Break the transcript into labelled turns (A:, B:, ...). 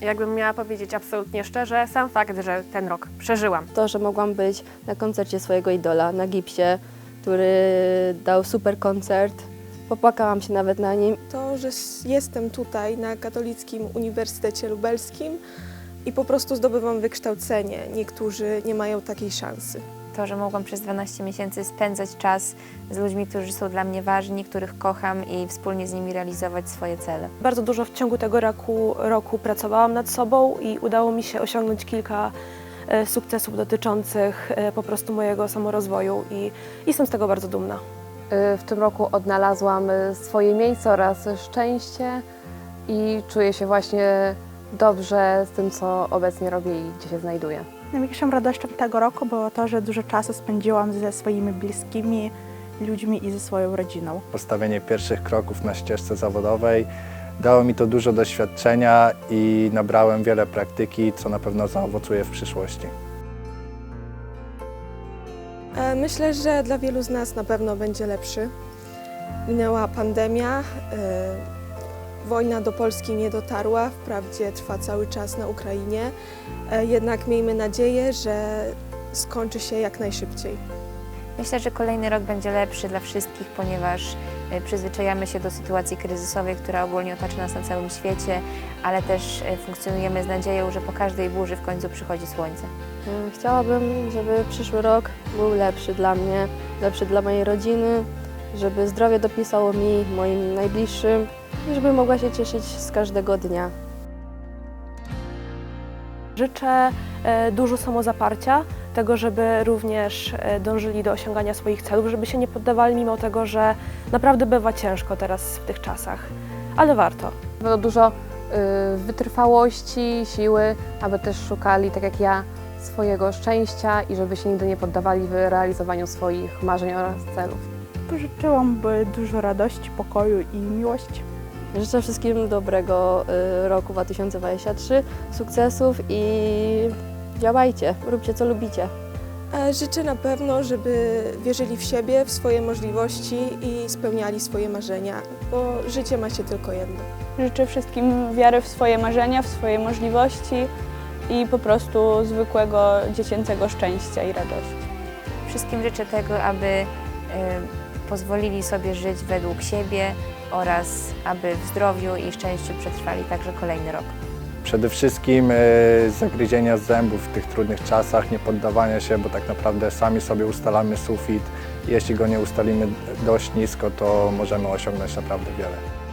A: Jakbym miała powiedzieć absolutnie szczerze, sam fakt, że ten rok przeżyłam.
B: To, że mogłam być na koncercie swojego idola, na Gipsie, który dał super koncert. Popłakałam się nawet na nim.
C: To, że jestem tutaj na Katolickim Uniwersytecie Lubelskim i po prostu zdobywam wykształcenie. Niektórzy nie mają takiej szansy.
D: To, że mogłam przez 12 miesięcy spędzać czas z ludźmi, którzy są dla mnie ważni, których kocham i wspólnie z nimi realizować swoje cele.
E: Bardzo dużo w ciągu tego roku, roku pracowałam nad sobą i udało mi się osiągnąć kilka e, sukcesów dotyczących e, po prostu mojego samorozwoju i jestem z tego bardzo dumna.
F: Y, W tym roku odnalazłam swoje miejsce oraz szczęście i czuję się właśnie dobrze z tym, co obecnie robię i gdzie się znajduję.
G: Największą radością tego roku było to, że dużo czasu spędziłam ze swoimi bliskimi ludźmi i ze swoją rodziną.
H: Postawienie pierwszych kroków na ścieżce zawodowej dało mi to dużo doświadczenia i nabrałem wiele praktyki, co na pewno zaowocuje w przyszłości.
C: E, Myślę, że dla wielu z nas na pewno będzie lepszy. Minęła pandemia, e, wojna do Polski nie dotarła, wprawdzie trwa cały czas na Ukrainie, e, jednak miejmy nadzieję, że skończy się jak najszybciej.
D: Myślę, że kolejny rok będzie lepszy dla wszystkich, ponieważ e, przyzwyczajamy się do sytuacji kryzysowej, która ogólnie otacza nas na całym świecie, ale też e, funkcjonujemy z nadzieją, że po każdej burzy w końcu przychodzi słońce.
B: Y, Chciałabym, żeby przyszły rok był lepszy dla mnie, lepszy dla mojej rodziny, żeby zdrowie dopisało mi, moim najbliższym żeby mogła się cieszyć z każdego dnia.
E: Życzę e, dużo samozaparcia, tego, żeby również e, dążyli do osiągania swoich celów, żeby się nie poddawali mimo tego, że naprawdę bywa ciężko teraz w tych czasach, ale warto.
F: Było dużo y, wytrwałości, siły, aby też szukali, tak jak ja, swojego szczęścia i żeby się nigdy nie poddawali w realizowaniu swoich marzeń oraz celów.
G: Życzyłam by dużo radości, pokoju i miłości.
B: Życzę wszystkim dobrego y, roku 2023, sukcesów i działajcie, róbcie co lubicie.
C: E, Życzę na pewno, żeby wierzyli w siebie, w swoje możliwości i spełniali swoje marzenia, bo życie ma się tylko jedno.
I: Życzę wszystkim wiary w swoje marzenia, w swoje możliwości i po prostu zwykłego dziecięcego szczęścia i radości.
D: Wszystkim życzę tego, aby pozwolili sobie żyć według siebie oraz aby w zdrowiu i szczęściu przetrwali także kolejny rok.
H: Przede wszystkim e, zagryzienia zębów w tych trudnych czasach, nie poddawania się, bo tak naprawdę sami sobie ustalamy sufit. Jeśli go nie ustalimy dość nisko, to możemy osiągnąć naprawdę wiele.